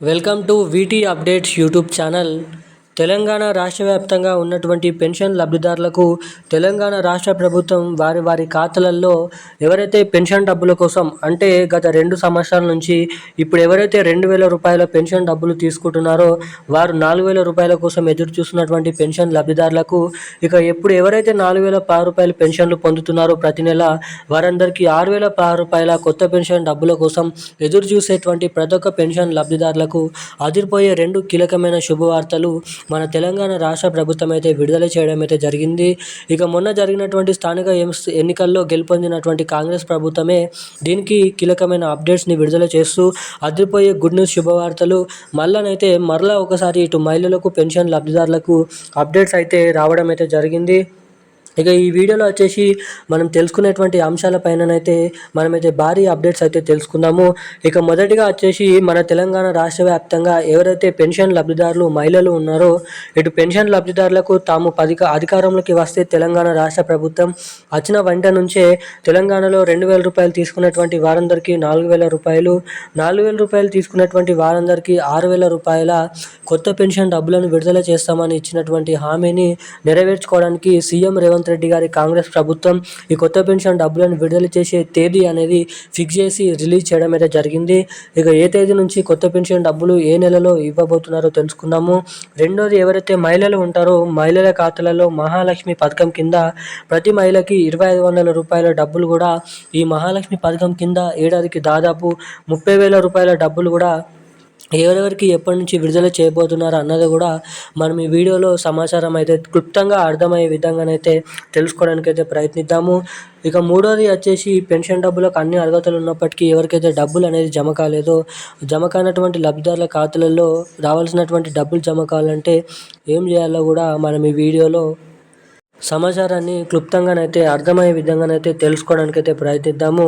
Welcome to V T updates YouTube channel Telangana రాష్ట్ర వ్యాప్తంగా ఉన్నటువంటి పెన్షన్ లబ్ధిదారులకు తెలంగాణ రాష్ట్ర ప్రభుత్వం వారి వారి ఖాతాలలో ఎవరైతే పెన్షన్ డబ్బుల కోసం అంటే గత రెండు సంవత్సరాల నుంచి ఇప్పుడు ఎవరైతే రెండు వేల రూపాయల పెన్షన్ డబ్బులు తీసుకుంటున్నారో వారు నాలుగు వేల రూపాయల కోసం ఎదురు చూస్తున్నటువంటి పెన్షన్ లబ్ధిదారులకు ఇక ఎప్పుడు ఎవరైతే నాలుగు వేల పది రూపాయల పెన్షన్లు పొందుతున్నారో ప్రతి నెల వారందరికీ ఆరు వేల పది రూపాయల కొత్త పెన్షన్ డబ్బుల కోసం ఎదురు చూసేటువంటి ప్రతి ఒక్క పెన్షన్ లబ్ధిదారులకు అదిరిపోయే రెండు కీలకమైన శుభవార్తలు మన తెలంగాణ రాష్ట్ర ప్రభుత్వం అయితే విడుదల చేయడం అయితే జరిగింది. ఇక మొన్న జరిగినటువంటి స్థానిక ఎన్నికల్లో గెలుపొందినటువంటి కాంగ్రెస్ ప్రభుత్వమే దీనికి కీలకమైన అప్డేట్స్ని విడుదల చేస్తూ అదిరిపోయే గుడ్ న్యూస్ శుభవార్తలు. మళ్ళనైతే మరలా ఒకసారి ఇటు మహిళలకు పెన్షన్ లబ్ధిదారులకు అప్డేట్స్ అయితే రావడం అయితే జరిగింది. ఇక ఈ వీడియోలో వచ్చేసి మనం తెలుసుకునేటువంటి అంశాలపైననైతే మనమైతే భారీ అప్డేట్స్ అయితే తెలుసుకుందాము. ఇక మొదటిగా వచ్చేసి మన తెలంగాణ రాష్ట్ర వ్యాప్తంగా ఎవరైతే పెన్షన్ లబ్ధిదారులు మహిళలు ఉన్నారో ఇటు పెన్షన్ లబ్ధిదారులకు తాము పదిక అధికారంలోకి వస్తే తెలంగాణ రాష్ట్ర ప్రభుత్వం వచ్చిన వెంట నుంచే తెలంగాణలో రెండు వేల రూపాయలు తీసుకున్నటువంటి వారందరికీ నాలుగు వేల రూపాయలు నాలుగు వేల రూపాయలు తీసుకున్నటువంటి వారందరికీ ఆరు వేల రూపాయల కొత్త పెన్షన్ డబ్బులను విడుదల చేస్తామని ఇచ్చినటువంటి హామీని నెరవేర్చుకోవడానికి సీఎం రేవంత్ రెడ్డి గారి కాంగ్రెస్ ప్రభుత్వం ఈ కొత్త పెన్షన్ డబ్బులను విడుదల చేసే తేదీ అనేది ఫిక్స్ చేసి రిలీజ్ చేయడం అయితే జరిగింది. ఇక ఏ తేదీ నుంచి కొత్త పెన్షన్ డబ్బులు ఏ నెలలో ఇవ్వబోతున్నారో తెలుసుకుందాము. రెండోది ఎవరైతే మహిళలు ఉంటారో మహిళల ఖాతాలలో మహాలక్ష్మి పథకం కింద ప్రతి మహిళకి ఇరవై ఐదు వందల రూపాయల డబ్బులు కూడా ఈ మహాలక్ష్మి పథకం కింద ఏడాదికి దాదాపు ముప్పై వేల రూపాయల డబ్బులు కూడా ఎవరెవరికి ఎప్పటి నుంచి విడుదల చేయబోతున్నారు అన్నది కూడా మనం ఈ వీడియోలో సమాచారం అయితే క్లుప్తంగా అర్థమయ్యే విధంగానైతే తెలుసుకోవడానికి అయితే ప్రయత్నిద్దాము. ఇక మూడోది వచ్చేసి పెన్షన్ డబ్బులకు అన్ని అర్హతలు ఉన్నప్పటికీ ఎవరికైతే డబ్బులు అనేది జమ కాలేదో జమ కానటువంటి లబ్ధిదారుల ఖాతాలలో రావాల్సినటువంటి డబ్బులు జమ కావాలంటే ఏం చేయాలో కూడా మనం ఈ వీడియోలో సమాచారాన్ని క్లుప్తంగానైతే అర్థమయ్యే విధంగానైతే తెలుసుకోవడానికైతే ప్రయత్నిద్దాము.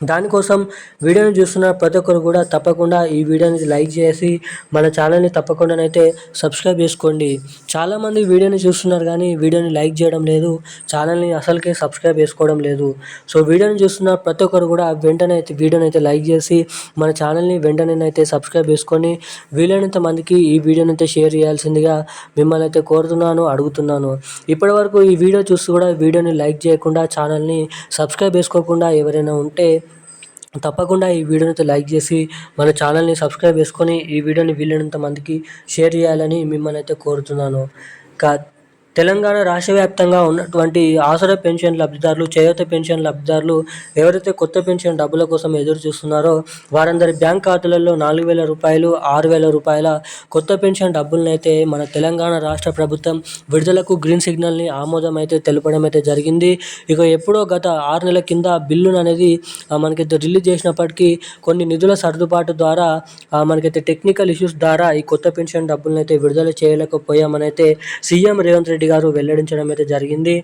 దానికోసం వీడియోని చూస్తున్న ప్రతి ఒక్కరు కూడా తప్పకుండా ఈ వీడియోని లైక్ చేసి మన ఛానల్ని తప్పకుండానైతే సబ్స్క్రైబ్ చేసుకోండి. చాలామంది వీడియోని చూస్తున్నారు కానీ వీడియోని లైక్ చేయడం లేదు ఛానల్ని అసలుకే సబ్స్క్రైబ్ చేసుకోవడం లేదు. సో వీడియోని చూస్తున్న ప్రతి ఒక్కరు కూడా వెంటనే అయితే వీడియోని అయితే లైక్ చేసి మన ఛానల్ని వెంటనే అయితే సబ్స్క్రైబ్ చేసుకొని వీలైనంత మందికి ఈ వీడియోని అయితే షేర్ చేయాల్సిందిగా మిమ్మల్ని అయితే కోరుతున్నాను అడుగుతున్నాను. ఇప్పటివరకు ఈ వీడియో చూస్తూ కూడా వీడియోని లైక్ చేయకుండా ఛానల్ని సబ్స్క్రైబ్ చేసుకోకుండా ఎవరైనా ఉంటే తప్పకుండా ఈ వీడియోని అయితే లైక్ చేసి మన ఛానల్ని సబ్స్క్రైబ్ చేసుకొని ఈ వీడియోని వీలైనంత మందికి షేర్ చేయాలని మిమ్మల్ని అయితే కోరుతున్నాను. కా తెలంగాణ రాష్ట్ర వ్యాప్తంగా ఉన్నటువంటి ఆసర పెన్షన్ లబ్ధిదారులు చేయూత పెన్షన్ లబ్ధిదారులు ఎవరైతే కొత్త పెన్షన్ డబ్బుల కోసం ఎదురు చూస్తున్నారో వారందరి బ్యాంక్ ఖాతాలలో నాలుగు వేల రూపాయలు ఆరు వేల రూపాయల కొత్త పెన్షన్ డబ్బులనైతే మన తెలంగాణ రాష్ట్ర ప్రభుత్వం విడుదలకు గ్రీన్ సిగ్నల్ని ఆమోదం అయితే తెలపడం అయితే జరిగింది. ఇక ఎప్పుడో గత ఆరు నెలల కింద బిల్లును అనేది మనకైతే రిలీజ్ చేసినప్పటికీ కొన్ని నిధుల సర్దుబాటు ద్వారా ఆ, మనకైతే టెక్నికల్ ఇష్యూస్ ద్వారా ఈ కొత్త పెన్షన్ డబ్బులను అయితే విడుదల చేయలేకపోయామనైతే సీఎం రేవంత్ రెడ్డి గారు వెల్లడించడం అయితే జరిగింది.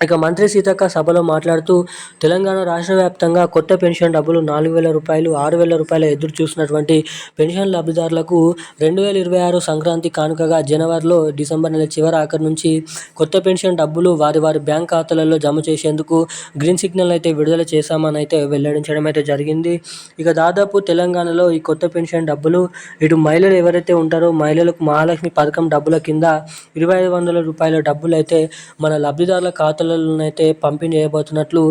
ఇక మంత్రి సీతక్క సభలో మాట్లాడుతూ తెలంగాణ రాష్ట్ర వ్యాప్తంగా కొత్త పెన్షన్ డబ్బులు నాలుగు వేల రూపాయలు ఆరు వేల రూపాయల ఎదురు చూసినటువంటి పెన్షన్ లబ్ధిదారులకు రెండు వేల ఇరవై ఆరు సంక్రాంతి కానుకగా జనవరిలో డిసెంబర్ నెల చివరి ఆఖరి నుంచి కొత్త పెన్షన్ డబ్బులు వారి వారి బ్యాంక్ ఖాతాలలో జమ చేసేందుకు గ్రీన్ సిగ్నల్ అయితే విడుదల చేశామని అయితే వెల్లడించడం అయితే జరిగింది. ఇక దాదాపు తెలంగాణలో ఈ కొత్త పెన్షన్ డబ్బులు ఇటు మహిళలు ఎవరైతే ఉంటారో మహిళలకు మహాలక్ష్మి పథకం డబ్బుల కింద ఇరవై ఐదు వందల రూపాయల డబ్బులు అయితే మన లబ్ధిదారుల ఖాతా ఖాతాలలోనైతే పంపిణీ చేయబోతున్నట్లు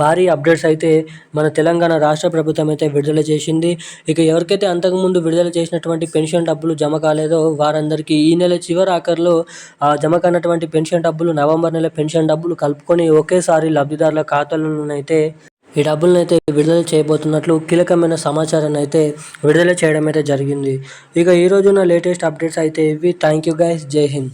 భారీ అప్డేట్స్ అయితే మన తెలంగాణ రాష్ట్ర ప్రభుత్వం అయితే విడుదల చేసింది. ఇక ఎవరికైతే అంతకుముందు విడుదల చేసినటువంటి పెన్షన్ డబ్బులు జమ కాలేదో వారందరికీ ఈ నెల చివరి ఆఖరిలో ఆ జమ కానటువంటి పెన్షన్ డబ్బులు నవంబర్ నెల పెన్షన్ డబ్బులు కలుపుకొని ఒకేసారి లబ్ధిదారుల ఖాతాలలోనైతే ఈ డబ్బులను అయితే విడుదల చేయబోతున్నట్లు కీలకమైన సమాచారాన్ని అయితే విడుదల చేయడం అయితే జరిగింది. ఇక ఈ రోజున లేటెస్ట్ అప్డేట్స్ అయితే ఇవి. Thank you guys. Jai Hind.